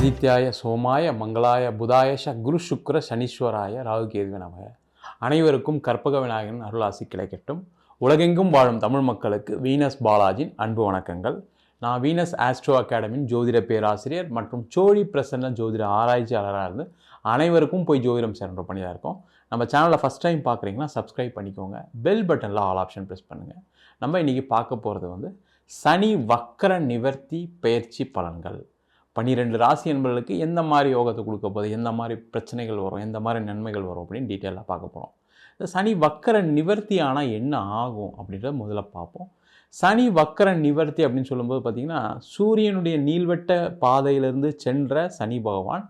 ஆதித்யாய சோமாய மங்களாய புதாய குரு சுக்ர சனீஸ்வராய ராகு கேதுவே நமக அனைவருக்கும் கற்பக விநாயகன் அருளாசி கிடைக்கட்டும். உலகெங்கும் வாழும் தமிழ் மக்களுக்கு வீனஸ் பாலாஜின் அன்பு வணக்கங்கள். நான் வீனஸ் ஆஸ்ட்ரோ அகாடமியின் ஜோதிட பேராசிரியர் மற்றும் சோழி பிரசன்ன ஜோதிட ஆராய்ச்சியாளராக இருந்து அனைவருக்கும் போய் ஜோதிடம் சேர்ன்ற பண்ணியாக இருக்கோம். நம்ம சேனலை ஃபஸ்ட் டைம் பார்க்குறீங்கன்னா சப்ஸ்கிரைப் பண்ணிக்கோங்க. பெல் பட்டனில் ஆல் ஆப்ஷன் ப்ரெஸ் பண்ணுங்கள் நம்ம இன்றைக்கி பார்க்க போகிறது வந்து சனி வக்கர நிவர்த்தி பயிற்சி பலன்கள். பன்னிரெண்டு ராசி என்பவர்களுக்கு எந்த மாதிரி யோகத்தை கொடுக்க போகுது? எந்த மாதிரி பிரச்சனைகள் வரும்? எந்த மாதிரி நன்மைகள் வரும்? அப்படின்னு டீட்டெயிலாக பார்க்க போகிறோம் இந்த சனி வக்கர நிவர்த்தி ஆனால் என்ன ஆகும் அப்படின்றத முதல்ல பார்ப்போம். சனி வக்கர நிவர்த்தி அப்படின்னு சொல்லும்போது பார்த்திங்கன்னா சூரியனுடைய நீள்வட்ட பாதையிலிருந்து சென்ற சனி பகவான்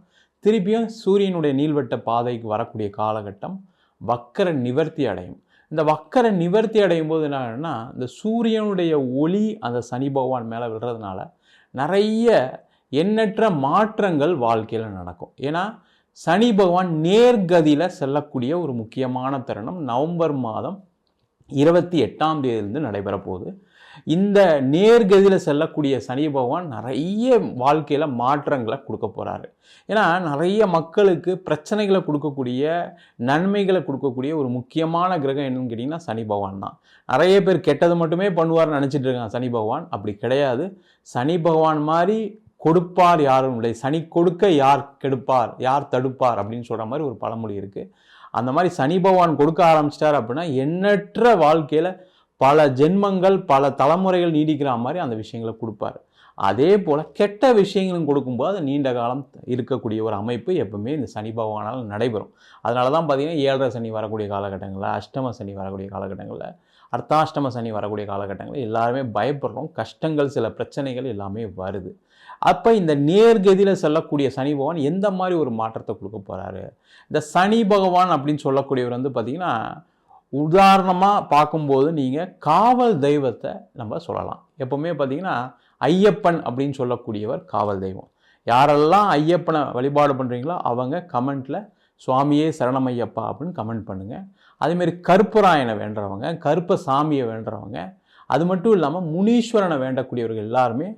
திருப்பியும் சூரியனுடைய நீள்வட்ட பாதைக்கு வரக்கூடிய காலகட்டம் வக்கர நிவர்த்தி அடையும். இந்த வக்கர நிவர்த்தி அடையும் போது என்னன்னா இந்த சூரியனுடைய ஒளி அந்த சனி பகவான் மேலே விடுறதுனால நிறைய எண்ணற்ற மாற்றங்கள் வாழ்க்கையில் நடக்கும். ஏன்னா சனி பகவான் நேர்கதியில் செல்லக்கூடிய ஒரு முக்கியமான தருணம் நவம்பர் மாதம் இருபத்தி எட்டாம் தேதியிலிருந்து நடைபெற போகுது இந்த நேர்கதியில் செல்லக்கூடிய சனி பகவான் நிறைய வாழ்க்கையில் மாற்றங்களை கொடுக்க போகிறாரு ஏன்னா நிறைய மக்களுக்கு பிரச்சனைகளை கொடுக்கக்கூடிய நன்மைகளை கொடுக்கக்கூடிய ஒரு முக்கியமான கிரகம் என்னன்னு கேட்டிங்கன்னா சனி பகவான் தான். நிறைய பேர் கெட்டது மட்டுமே பண்ணுவார்னு நினச்சிட்டு இருக்காங்க சனி பகவான். அப்படி கிடையாது. சனி பகவான் மாதிரி கொடுப்பார் யாரும் இல்லை. சனி கொடுக்க யார் கெடுப்பார்? யார் தடுப்பார்? அப்படின்னு சொல்கிற மாதிரி ஒரு பழமொழி இருக்குது அந்த மாதிரி சனி பகவான் கொடுக்க ஆரம்பிச்சிட்டார் அப்படின்னா எண்ணற்ற வாழ்க்கையில் பல ஜென்மங்கள் பல தலைமுறைகள் நீடிக்கிற மாதிரி அந்த விஷயங்களை கொடுப்பார். அதே போல் கெட்ட விஷயங்களும் கொடுக்கும்போது அது நீண்ட காலம் இருக்கக்கூடிய ஒரு அமைப்பு எப்பவுமே இந்த சனி பகவானால் நடைபெறும். அதனால தான் பார்த்திங்கன்னா ஏழரை சனி வரக்கூடிய காலகட்டங்களில் அஷ்டம சனி வரக்கூடிய காலகட்டங்களில் அர்த்தாஷ்டம சனி வரக்கூடிய காலகட்டங்களில் எல்லாருமே பயப்படுறோம். கஷ்டங்கள் சில பிரச்சனைகள் எல்லாமே வருது. அப்போ இந்த நேர்கதியில் செல்லக்கூடிய சனி பகவான் எந்த மாதிரி ஒரு மாற்றத்தை கொடுக்க போகிறாரு இந்த சனி பகவான் அப்படின்னு சொல்லக்கூடியவர் வந்து பார்த்திங்கன்னா உதாரணமாக பார்க்கும்போது நீங்கள் காவல் தெய்வத்தை நம்ம சொல்லலாம். எப்போவுமே பார்த்திங்கன்னா ஐயப்பன் அப்படின்னு சொல்லக்கூடியவர் காவல் தெய்வம். யாரெல்லாம் ஐயப்பனை வழிபாடு பண்ணுறீங்களோ அவங்க கமெண்ட்டில் சுவாமியே சரணமையப்பா அப்படின்னு கமெண்ட் பண்ணுங்கள் அதேமாரி கருப்பராயனை வேண்டுறவங்க கருப்ப சாமியை வேண்டுறவங்க அது மட்டும் இல்லாமல் முனீஸ்வரனை வேண்டக்கூடியவர்கள் எல்லாருமே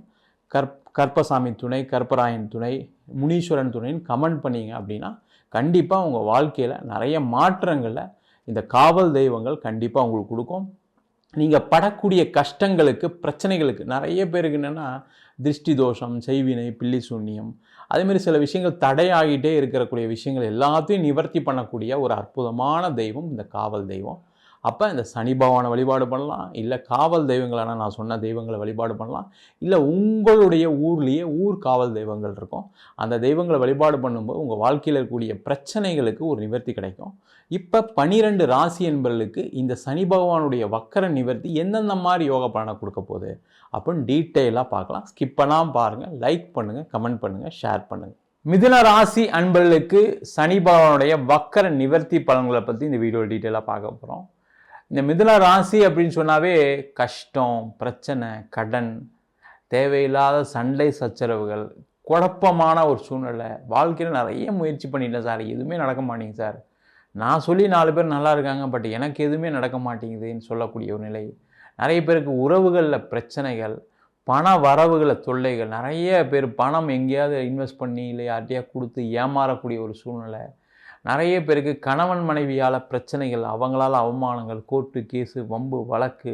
கற் கற்பசாமி துணை கற்பராயன் துணை முனீஸ்வரன் துணைன்னு கமெண்ட் பண்ணிங்க அப்படின்னா கண்டிப்பாக உங்கள் வாழ்க்கையில் நிறைய மாற்றங்களை இந்த காவல் தெய்வங்கள் கண்டிப்பாக உங்களுக்கு கொடுக்கும். நீங்கள் படக்கூடிய கஷ்டங்களுக்கு பிரச்சனைகளுக்கு நிறைய பேருக்கு என்னென்னா திருஷ்டி தோஷம் செய்வினை பில்லி சூன்யம் அதேமாரி சில விஷயங்கள் தடையாகிட்டே இருக்கக்கூடிய விஷயங்கள் எல்லாத்தையும் நிவர்த்தி பண்ணக்கூடிய ஒரு அற்புதமான தெய்வம் இந்த காவல் தெய்வம். அப்போ இந்த சனி பகவானை வழிபாடு பண்ணலாம் இல்லை காவல் தெய்வங்களான நான் சொன்ன தெய்வங்களை வழிபாடு பண்ணலாம் இல்லை உங்களுடைய ஊர்லேயே ஊர் காவல் தெய்வங்கள் இருக்கும். அந்த தெய்வங்களை வழிபாடு பண்ணும்போது உங்கள் வாழ்க்கையில் இருக்கக்கூடிய பிரச்சனைகளுக்கு ஒரு நிவர்த்தி கிடைக்கும். இப்போ பனிரெண்டு ராசி என்பவர்களுக்கு இந்த சனி பகவானுடைய வக்கர நிவர்த்தி எந்தெந்த மாதிரி யோக பலனை கொடுக்க போகுது அப்படின்னு டீட்டெயிலாக பார்க்கலாம். ஸ்கிப் பண்ணாமல் பாருங்கள் லைக் பண்ணுங்கள் கமெண்ட் பண்ணுங்கள் ஷேர் பண்ணுங்கள் மிதுன ராசி அன்பர்களுக்கு சனி பகவானுடைய வக்கர நிவர்த்தி பலன்களை பற்றி இந்த வீடியோ டீட்டெயிலாக பார்க்க போகிறோம் இந்த மிதுன ராசி அப்படின்னு சொன்னாவே கஷ்டம் பிரச்சனை கடன் தேவையில்லாத சண்டை சச்சரவுகள் குழப்பமான ஒரு சூழ்நிலை. வாழ்க்கையில் நிறைய முயற்சி பண்ணிட்டேன் சார். எதுவுமே நடக்க மாட்டேங்குது சார். நான் சொல்லி நாலு பேர் நல்லா இருக்காங்க பட் எனக்கு எதுவுமே நடக்க மாட்டேங்குதுன்னு சொல்லக்கூடிய ஒரு நிலை. நிறைய பேருக்கு உறவுகளில் பிரச்சனைகள் பண வரவுகளை தொல்லைகள். நிறைய பேர் பணம் எங்கேயாவது இன்வெஸ்ட் பண்ணி இல்லை யார்ட்டையா கொடுத்து ஏமாறக்கூடிய ஒரு சூழ்நிலை. நிறைய பேருக்கு கணவன் மனைவியால் பிரச்சனைகள் அவங்களால அவமானங்கள் கோர்ட்டு கேஸு வம்பு வழக்கு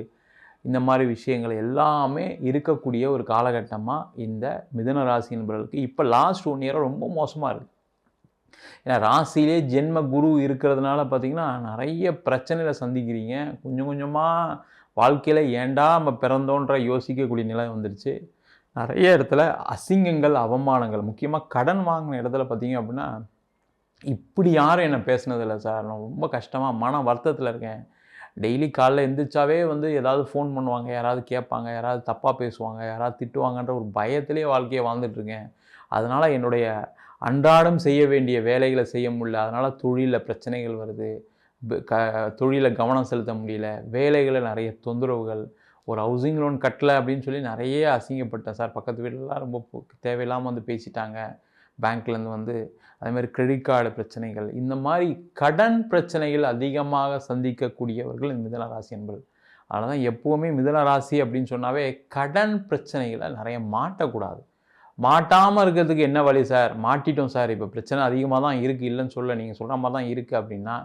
இந்த மாதிரி விஷயங்கள் எல்லாமே இருக்கக்கூடிய ஒரு காலகட்டமாக இந்த மிதன ராசி என்பவர்களுக்கு இப்போ லாஸ்ட் ஒன் இயராக ரொம்ப மோசமாக இருக்குது ஏன்னா ராசியிலே ஜென்ம குரு இருக்கிறதுனால பார்த்திங்கன்னா நிறைய பிரச்சனையில் சந்திக்கிறீங்க. கொஞ்சம் கொஞ்சமாக வாழ்க்கையில் ஏண்டா நம்ம பிறந்தோன்ற யோசிக்கக்கூடிய நிலை வந்துருச்சு. நிறைய இடத்துல அசிங்கங்கள் அவமானங்கள் முக்கியமாக கடன் வாங்கின இடத்துல பார்த்தீங்க அப்படின்னா இப்படி யாரும் என்னை பேசுனதில்லை சார். நான் ரொம்ப கஷ்டமாக மன வருத்தத்தில் இருக்கேன். டெய்லி காலைல எழுந்திரிச்சாவே வந்து ஏதாவது ஃபோன் பண்ணுவாங்க யாராவது கேட்பாங்க யாராவது தப்பாக பேசுவாங்க யாராவது திட்டுவாங்கன்ற ஒரு பயத்திலே வாழ்க்கையை வாழ்ந்துட்டுருக்கேன் அதனால் என்னுடைய அன்றாடம் செய்ய வேண்டிய வேலைகளை செய்ய முடியல. அதனால் தொழிலில் பிரச்சனைகள் வருது. க தொழிலில் கவனம் செலுத்த முடியல. வேலைகளில் நிறைய தொந்தரவுகள். ஒரு ஹவுசிங் லோன் கட்டலை அப்படின்னு சொல்லி நிறைய அசிங்கப்பட்டேன் சார். பக்கத்து வீட்டிலலாம் ரொம்ப தேவையில்லாமல் வந்து பேசிட்டாங்க. பேங்க்லேருந்து வந்து அதேமாதிரி கிரெடிட் கார்டு பிரச்சனைகள் இந்த மாதிரி கடன் பிரச்சனைகள் அதிகமாக சந்திக்கக்கூடியவர்கள் இந்த மிதன ராசி என்பது அதனால் தான் எப்போவுமே மிதன ராசி அப்படின்னு சொன்னாவே கடன் பிரச்சனைகளை நிறைய மாட்டக்கூடாது. மாட்டாமல் இருக்கிறதுக்கு என்ன வழி சார்? மாட்டிட்டோம் சார். இப்போ பிரச்சனை அதிகமாக தான் இருக்குது இல்லைன்னு சொல்ல நீங்கள் சொல்கிற மாதிரி தான் இருக்குது அப்படின்னா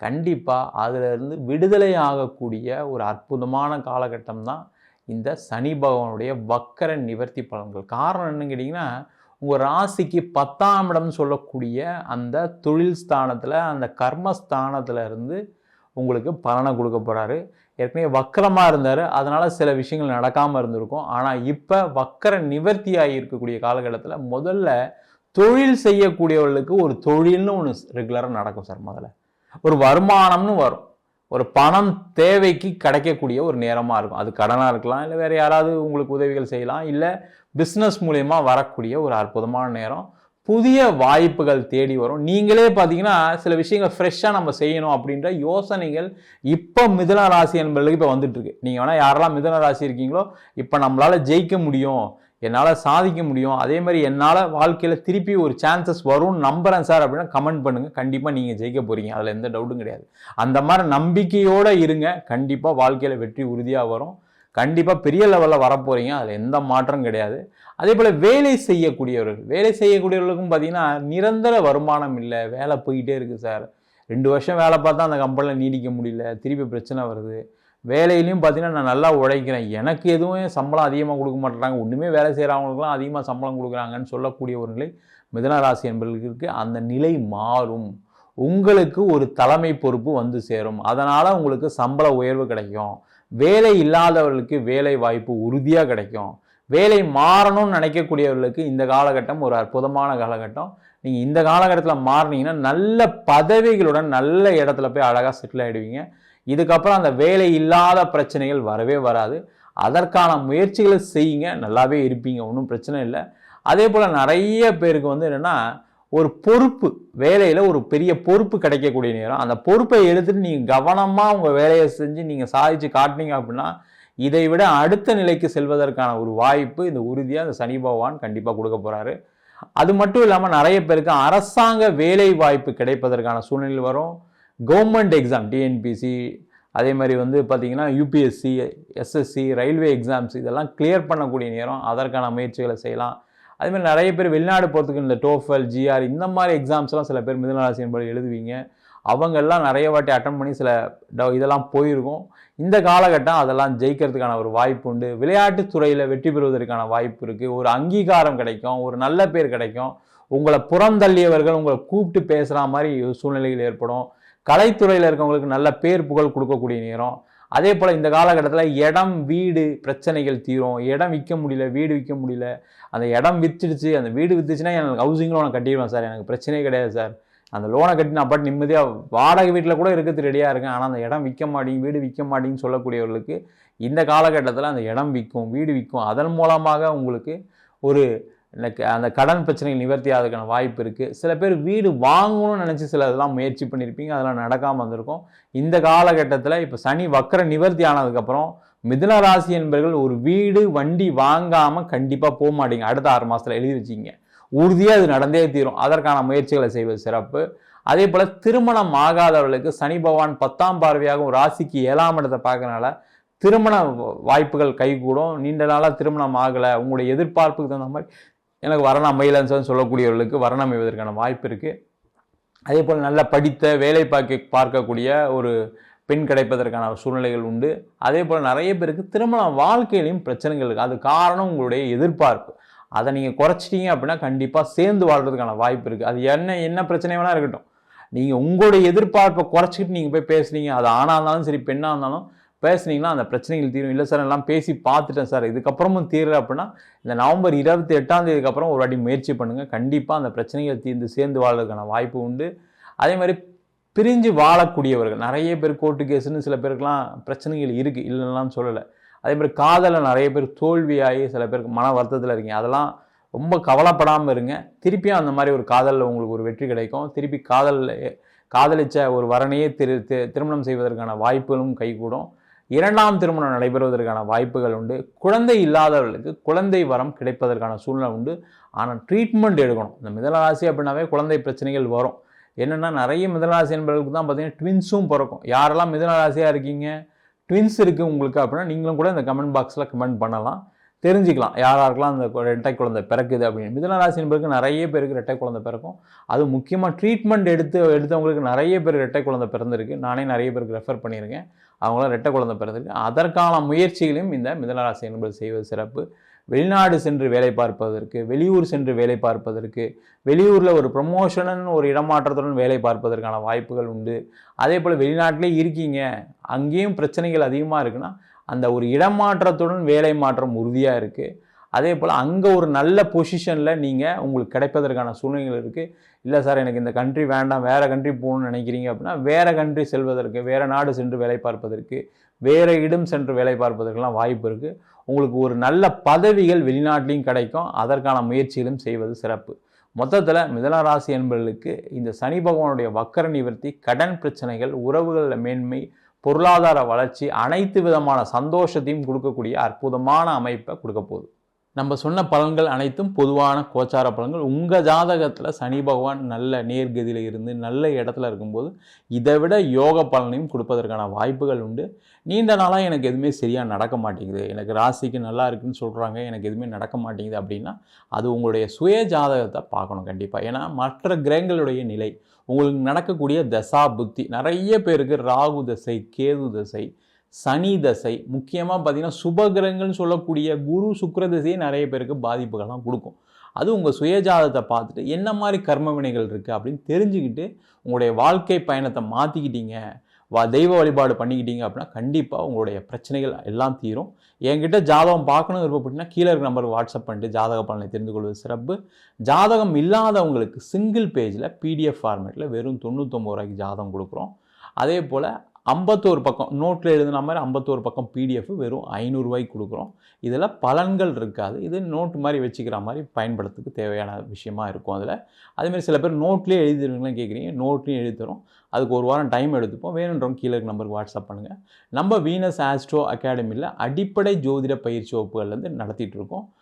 கண்டிப்பாக அதிலிருந்து விடுதலை ஆகக்கூடிய ஒரு அற்புதமான காலகட்டம் தான் இந்த சனி பகவானுடைய வக்கர நிவர்த்தி பலன்கள். காரணம் என்னன்னு கேட்டிங்கன்னா உங்கள் ராசிக்கு பத்தாம் இடம்னு சொல்லக்கூடிய அந்த தொழில் ஸ்தானத்தில் அந்த கர்மஸ்தானத்தில் இருந்து உங்களுக்கு பலனை கொடுக்க போகிறாரு ஏற்கனவே வக்கரமாக இருந்தார். அதனால் சில விஷயங்கள் நடக்காமல் இருந்திருக்கும். ஆனால் இப்போ வக்கர நிவர்த்தியாகி இருக்கக்கூடிய காலகட்டத்தில் முதல்ல தொழில் செய்யக்கூடியவர்களுக்கு ஒரு தொழில்னு ஒன்று ரெகுலராக நடக்கும் சார் முதல்ல. ஒரு வருமானம்னு வரும். ஒரு பணம் தேவைக்கு கிடைக்கக்கூடிய ஒரு நேரமாக இருக்கும். அது கடனாக இருக்கலாம் இல்லை வேறு யாராவது உங்களுக்கு உதவிகள் செய்யலாம். இல்லை பிஸ்னஸ் மூலயமா வரக்கூடிய ஒரு அற்புதமான நேரம். புதிய வாய்ப்புகள் தேடி வரும். நீங்களே பார்த்தீங்கன்னா சில விஷயங்கள் ஃப்ரெஷ்ஷாக நம்ம செய்யணும் அப்படின்ற யோசனைகள் இப்போ மிதன ராசி என்பதுக்கு இப்போ வந்துட்டுருக்கு. நீங்கள் வேணால் யாரெல்லாம் மிதன ராசி இருக்கீங்களோ இப்போ நம்மளால் ஜெயிக்க முடியும் என்னால் சாதிக்க முடியும் அதே மாதிரி என்னால் வாழ்க்கையில் திருப்பி ஒரு சான்சஸ் வரும்னு நம்புறேன் சார் அப்படின்னா கமெண்ட் பண்ணுங்கள் கண்டிப்பாக நீங்கள் ஜெயிக்க போகிறீங்க அதில் எந்த டவுட்டும் கிடையாது. அந்த மாதிரி நம்பிக்கையோடு இருங்க. கண்டிப்பாக வாழ்க்கையில் வெற்றி உறுதியாக வரும். கண்டிப்பாக பெரிய லெவலில் வரப்போகிறீங்க அதில் எந்த மாற்றம் கிடையாது. அதே போல் வேலை செய்யக்கூடியவர்கள் வேலை செய்யக்கூடியவர்களுக்கும் பார்த்தீங்கன்னா நிரந்தர வருமானம் இல்லை. வேலை போய்கிட்டே இருக்குது சார் ரெண்டு வருஷம் வேலை பார்த்தா அந்த கம்பெனியில் நீடிக்க முடியல. திருப்பி பிரச்சனை வருது. வேலையிலையும் பார்த்தீங்கன்னா நான் நல்லா உழைக்கிறேன். எனக்கு எதுவும் சம்பளம் அதிகமாக கொடுக்க மாட்டேறாங்க ஒன்றுமே வேலை செய்கிறவங்களுக்குலாம் அதிகமாக சம்பளம் கொடுக்குறாங்கன்னு சொல்லக்கூடிய ஒரு நிலை மிதனராசி என்பவர்களுக்கு அந்த நிலை மாறும். உங்களுக்கு ஒரு தலைமை பொறுப்பு வந்து சேரும். அதனால் உங்களுக்கு சம்பள உயர்வு கிடைக்கும். வேலை இல்லாதவர்களுக்கு வேலை வாய்ப்பு உறுதியாக கிடைக்கும். வேலை மாறணும்னு நினைக்கக்கூடியவர்களுக்கு இந்த காலகட்டம் ஒரு அற்புதமான காலகட்டம். நீங்கள் இந்த காலகட்டத்தில் மாறினீங்கன்னா நல்ல பதவிகளுடன் நல்ல இடத்துல போய் அழகாக செட்டில் ஆகிடுவீங்க இதுக்கப்புறம் அந்த வேலை இல்லாத பிரச்சனைகள் வரவே வராது. அதற்கான முயற்சிகளை செய்யுங்க. நல்லாவே இருப்பீங்க. ஒன்றும் பிரச்சனை இல்லை. அதே போல் நிறைய பேருக்கு வந்து என்னென்னா ஒரு பொறுப்பு வேலையில் ஒரு பெரிய பொறுப்பு கிடைக்கக்கூடிய நேரம். அந்த பொறுப்பை எடுத்துகிட்டு நீங்கள் கவனமாக உங்கள் வேலையை செஞ்சு நீங்கள் சாதிச்சு காட்டினீங்க அப்படின்னா இதை விட அடுத்த நிலைக்கு செல்வதற்கான ஒரு வாய்ப்பு இந்த உறுதியாக இந்த சனி பகவான் கண்டிப்பாக கொடுக்க போகிறாரு அது மட்டும் இல்லாமல் நிறைய பேருக்கு அரசாங்க வேலை வாய்ப்பு கிடைப்பதற்கான சூழ்நிலை வரும். கவர்மெண்ட் எக்ஸாம் டிஎன்பிசி அதே மாதிரி வந்து பார்த்திங்கன்னா யூபிஎஸ்சி எஸ்எஸ்சி ரயில்வே எக்ஸாம்ஸ் இதெல்லாம் கிளியர் பண்ணக்கூடிய நேரம். அதற்கான முயற்சிகளை செய்யலாம். அதுமாதிரி நிறைய பேர் வெளிநாடு போகிறதுக்கு இந்த டோஃபல் ஜிஆர் இந்த மாதிரி எக்ஸாம்ஸ்லாம் சில பேர் மிதனராசி என்பது எழுதுவீங்க. அவங்கெல்லாம் நிறைய வாட்டி அட்டன் பண்ணி சில இதெல்லாம் போயிருக்கும். இந்த காலகட்டம் அதெல்லாம் ஜெயிக்கிறதுக்கான ஒரு வாய்ப்பு உண்டு. விளையாட்டுத் துறையில் வெற்றி பெறுவதற்கான வாய்ப்பு இருக்குது ஒரு அங்கீகாரம் கிடைக்கும் ஒரு நல்ல பேர் கிடைக்கும். உங்களை புறந்தள்ளியவர்கள் உங்களை கூப்பிட்டு பேசுகிற மாதிரி சூழ்நிலைகள் ஏற்படும். கலைத்துறையில் இருக்கவங்களுக்கு நல்ல பேர் புகழ் கொடுக்கக்கூடிய நேரம். அதே போல் இந்த காலகட்டத்தில் இடம் வீடு பிரச்சனைகள் தீரும். இடம் விற்க முடியல வீடு விற்க முடியல. அந்த இடம் விற்றுடுச்சு அந்த வீடு விற்றுச்சுன்னா எனக்கு ஹவுசிங் லோனை கட்டிடுவேன் சார். எனக்கு பிரச்சனையே கிடையாது சார். அந்த லோனை கட்டி நான் பாட்டு நிம்மதியாக வாடகை வீட்டில் கூட இருக்கிறது ரெடியாக இருக்கேன். ஆனால் அந்த இடம் விற்க மாட்டேங்க வீடு விற்க மாட்டேங்கன்னு சொல்லக்கூடியவர்களுக்கு இந்த காலகட்டத்தில் அந்த இடம் விற்கும் வீடு விற்கும். அதன் மூலமாக உங்களுக்கு ஒரு அந்த கடன் பிரச்சனைகள் நிவர்த்தி ஆகிறதுக்கான வாய்ப்பு இருக்குது சில பேர் வீடு வாங்கணும்னு நினச்சி சில இதெல்லாம் முயற்சி பண்ணியிருப்பீங்க. அதெல்லாம் நடக்காமல் வந்திருக்கும். இந்த காலகட்டத்தில் இப்போ சனி வக்கர நிவர்த்தி ஆனதுக்கப்புறம் மிதுன ராசி என்பவர்கள் ஒரு வீடு வண்டி வாங்காமல் கண்டிப்பாக போக மாட்டீங்க. அடுத்த ஆறு மாதத்தில் எழுதி வச்சிங்க உறுதியாக அது நடந்தே தீரும். அதற்கான முயற்சிகளை செய்வது சிறப்பு. அதே போல் திருமணம் ஆகாதவர்களுக்கு சனி பகவான் பத்தாம் பார்வையாகவும் ராசிக்கு ஏழாம் இடத்தை பார்க்கறனால திருமண வாய்ப்புகள் கைகூடும். நீண்ட நாளாக திருமணம் ஆகலை. உங்களுடைய எதிர்பார்ப்புக்கு தகுந்த மாதிரி எனக்கு வரணம் அமையலன்னு சொல்லக்கூடியவர்களுக்கு வரணம் அமைவதற்கான வாய்ப்பு இருக்குது அதே போல் நல்லா படித்த வேலை பார்க்க பார்க்கக்கூடிய ஒரு பெண் கிடைப்பதற்கான சூழ்நிலைகள் உண்டு. அதே போல் நிறைய பேருக்கு திருமண வாழ்க்கையிலையும் பிரச்சனைகள் இருக்குது அது காரணம் உங்களுடைய எதிர்பார்ப்பு. அதை நீங்கள் குறைச்சிட்டீங்க அப்படின்னா கண்டிப்பாக சேர்ந்து வாழ்கிறதுக்கான வாய்ப்பு இருக்குது அது என்ன என்ன பிரச்சனை வேணால் இருக்கட்டும். நீங்கள் உங்களுடைய எதிர்பார்ப்பை குறைச்சிக்கிட்டு நீங்கள் போய் பேசுனீங்க. அது ஆணாக இருந்தாலும் சரி பெண்ணாக இருந்தாலும் பேசுனீங்கன்னா அந்த பிரச்சனைகள் தீரும். இல்லை சார் எல்லாம் பேசி பார்த்துட்டேன் சார். இதுக்கப்புறமும் தீரல அப்படின்னா இந்த நவம்பர் இருபத்தி எட்டாம் தேதிக்கு அப்புறம் ஒரு வாட்டி முயற்சி பண்ணுங்கள் கண்டிப்பாக அந்த பிரச்சனைகள் தீர்ந்து சேர்ந்து வாழ்றதுக்கான வாய்ப்பு உண்டு. அதே மாதிரி பிரிஞ்சு வாழக்கூடியவர்கள் நிறைய பேர் கோர்ட்டு கேஸுன்னு சில பேருக்கெலாம் பிரச்சனைகள் இருக்குது இல்லைன்னாலும் சொல்லலை. அதே மாதிரி காதலில் நிறைய பேர் தோல்வியாகி சில பேருக்கு மன வருத்தத்தில் இருக்கீங்க. அதெல்லாம் ரொம்ப கவலைப்படாமல் இருங்க. திருப்பியும் அந்த மாதிரி ஒரு காதலில் உங்களுக்கு ஒரு வெற்றி கிடைக்கும். திருப்பி காதலில் காதலிச்ச ஒரு வரனையே திரு திருமணம் செய்வதற்கான வாய்ப்புகளும் கைகூடும். இரண்டாம் திருமணம் நடைபெறுவதற்கான வாய்ப்புகள் உண்டு. குழந்தை இல்லாதவர்களுக்கு குழந்தை வரம் கிடைப்பதற்கான சூழ்நிலை உண்டு. ஆனால் ட்ரீட்மெண்ட் எடுக்கணும். இந்த மிதனராசி அப்படின்னாவே குழந்தை பிரச்சனைகள் வரும். என்னென்னா நிறைய மிதனராசி என்பவர்களுக்கு தான் பார்த்தீங்கன்னா ட்வின்ஸும் பிறக்கும். யாரெல்லாம் மிதனராசியாக இருக்கீங்க? ட்வின்ஸ் இருக்குது உங்களுக்கு அப்படின்னா நீங்களும் கூட இந்த கமெண்ட் பாக்ஸில் கமெண்ட் பண்ணலாம். தெரிஞ்சுக்கலாம். யார் யாருக்கெல்லாம் அந்த ரெட்டை குழந்தை பிறக்குது அப்படின்னு. மிதன ராசி என்பதுக்கு நிறைய பேருக்கு ரெட்டை குழந்தை பிறக்கும். அது முக்கியமாக ட்ரீட்மெண்ட் எடுத்து எடுத்தவங்களுக்கு நிறைய பேர் ரெட்டை குழந்தை பிறந்திருக்கு. நானே நிறைய பேருக்கு ரெஃபர் பண்ணியிருக்கேன். அவங்களாம் ரெட்டை குழந்தை பிறந்திருக்கு. அதற்கான முயற்சிகளையும் இந்த மிதனராசி என்பது செய்வது சிறப்பு. வெளிநாடு சென்று வேலை பார்ப்பதற்கு வெளியூர் சென்று வேலை பார்ப்பதற்கு வெளியூரில் ஒரு ப்ரமோஷனும் ஒரு இடமாற்றத்துடன் வேலை பார்ப்பதற்கான வாய்ப்புகள் உண்டு. அதே போல் வெளிநாட்டிலே இருக்கீங்க. அங்கேயும் பிரச்சனைகள் அதிகமாக இருக்குன்னா அந்த ஒரு இடமாற்றத்துடன் வேலை மாற்றம் உறுதியாக இருக்குது அதே போல் அங்கே ஒரு நல்ல பொசிஷனில் நீங்கள் உங்களுக்கு கிடைப்பதற்கான சூழ்நிலைகள் இருக்குது இல்லை சார் எனக்கு இந்த கண்ட்ரி வேண்டாம் வேறு கண்ட்ரி போகணும்னு நினைக்கிறீங்க அப்படின்னா வேறு கண்ட்ரி செல்வதற்கு வேறு நாடு சென்று வேலை பார்ப்பதற்கு வேறு இடம் சென்று வேலை பார்ப்பதற்கெல்லாம் வாய்ப்பு இருக்குது உங்களுக்கு ஒரு நல்ல பதவிகள் வெளிநாட்டிலையும் கிடைக்கும். அதற்கான முயற்சிகளும் செய்வது சிறப்பு. மொத்தத்தில் மிதன ராசி என்பவர்களுக்கு இந்த சனி பகவானுடைய வக்கர நிவர்த்தி கடன் பிரச்சனைகள் உறவுகளில் மேன்மை பொருளாதார வளர்ச்சி அனைத்து விதமான சந்தோஷத்தையும் கொடுக்கக்கூடிய அற்புதமான அமைப்பை கொடுக்க போகுது. நம்ம சொன்ன பலன்கள் அனைத்தும் பொதுவான கோச்சார பலன்கள். உங்கள் ஜாதகத்தில் சனி பகவான் நல்ல நேர்கதியில் இருந்து நல்ல இடத்துல இருக்கும்போது இதை விட யோக பலனையும் கொடுப்பதற்கான வாய்ப்புகள் உண்டு. நீண்ட நாளாக எனக்கு எதுவுமே சரியாக நடக்க மாட்டேங்குது. எனக்கு ராசிக்கு நல்லா இருக்குன்னு சொல்கிறாங்க எனக்கு எதுவுமே நடக்க மாட்டேங்குது அப்படின்னா அது உங்களுடைய சுய ஜாதகத்தை பார்க்கணும் கண்டிப்பாக ஏன்னா மற்ற கிரகங்களுடைய நிலை உங்களுக்கு நடக்கக்கூடிய தசா புத்தி நிறைய பேருக்கு ராகு தசை கேது தசை சனி தசை முக்கியமாக பார்த்தீங்கன்னா சுபகிரகங்கள்னு சொல்லக்கூடிய குரு சுக்கர தசையே நிறைய பேருக்கு பாதிப்புகள்லாம் கொடுக்கும். அது உங்கள் சுயஜாதத்தை பார்த்துட்டு என்ன மாதிரி கர்ம வினைகள் இருக்குது அப்படின்னு தெரிஞ்சுக்கிட்டு உங்களுடைய வாழ்க்கை பயணத்தை மாற்றிக்கிட்டீங்க வா தெய்வ வழிபாடு பண்ணிக்கிட்டீங்க அப்படின்னா கண்டிப்பாக உங்களுடைய பிரச்சனைகள் எல்லாம் தீரும். என்கிட்ட ஜாதகம் பார்க்கணும் விருப்பப்பட்டீங்கன்னா கீழே இருக்க நம்பருக்கு வாட்ஸ்அப் பண்ணிட்டு ஜாதக பலனை தெரிந்து கொள்வது சிறப்பு. ஜாதகம் இல்லாதவங்களுக்கு சிங்கிள் பேஜில் பிடிஎஃப் ஃபார்மேட்டில் வெறும் தொண்ணூற்றொம்பது ரூபாய்க்கு ஜாதகம் கொடுக்குறோம். அதே போல் ஐம்பத்தோரு பக்கம் நோட்டில் எழுதின மாதிரி ஐம்பத்தோரு பக்கம் பிடிஎஃப் வெறும் ஐநூறுரூவாய்க்கு கொடுக்குறோம். இதில் பலன்கள் இருக்காது. இது நோட்டு மாதிரி வச்சுக்கிற மாதிரி பயன்படுத்துக்கு தேவையான விஷயமா இருக்கும் அதில். அதேமாதிரி சில பேர் நோட்லேயே எழுதிடுவீங்களாம் கேட்குறீங்க நோட்லேயும் எழுதித்தரும். அதுக்கு ஒரு வாரம் டைம் எடுத்துப்போம். வேணுன்றவங்க கீழே இருக்க நம்பருக்கு வாட்ஸ்அப் பண்ணுங்கள் நம்ம வீனஸ் ஆஸ்ட்ரோ அகாடமியில் அடிப்படை ஜோதிட பயிற்சி வகுப்புகள்லேருந்து நடத்திட்டு இருக்கோம்.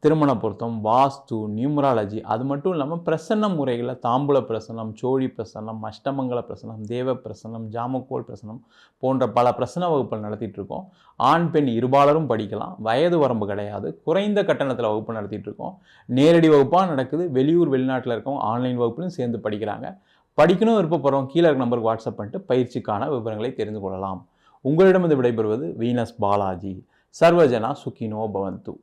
திருமண பொருத்தம் வாஸ்து நியூமராலஜி அது மட்டும் இல்லாமல் பிரசன்ன முறைகளில் தாம்பூல பிரசன்னம் சோழி பிரசன்னம் அஷ்டமங்கல பிரசன்னம் தேவ பிரசனம் ஜாமக்கோல் பிரசன்னம் போன்ற பல பிரசன்ன வகுப்புகள் நடத்திட்டுருக்கோம் ஆண் பெண் இருபாலரும் படிக்கலாம். வயது வரம்பு கிடையாது. குறைந்த கட்டணத்தில் வகுப்பு நடத்திட்டுருக்கோம் நேரடி வகுப்பாக நடக்குது. வெளியூர் வெளிநாட்டில் இருக்கவங்க ஆன்லைன் வகுப்புலையும் சேர்ந்து படிக்கிறாங்க. படிக்கணும் விருப்பப்படுறவங்க கீழே இருக்க நம்பருக்கு வாட்ஸ்அப் பண்ணிட்டு பயிற்சிக்கான விவரங்களை தெரிந்து கொள்ளலாம். உங்களிடம் விடைபெறுவது வீனஸ் பாலாஜி. சர்வஜனா சுகினோ பவந்து.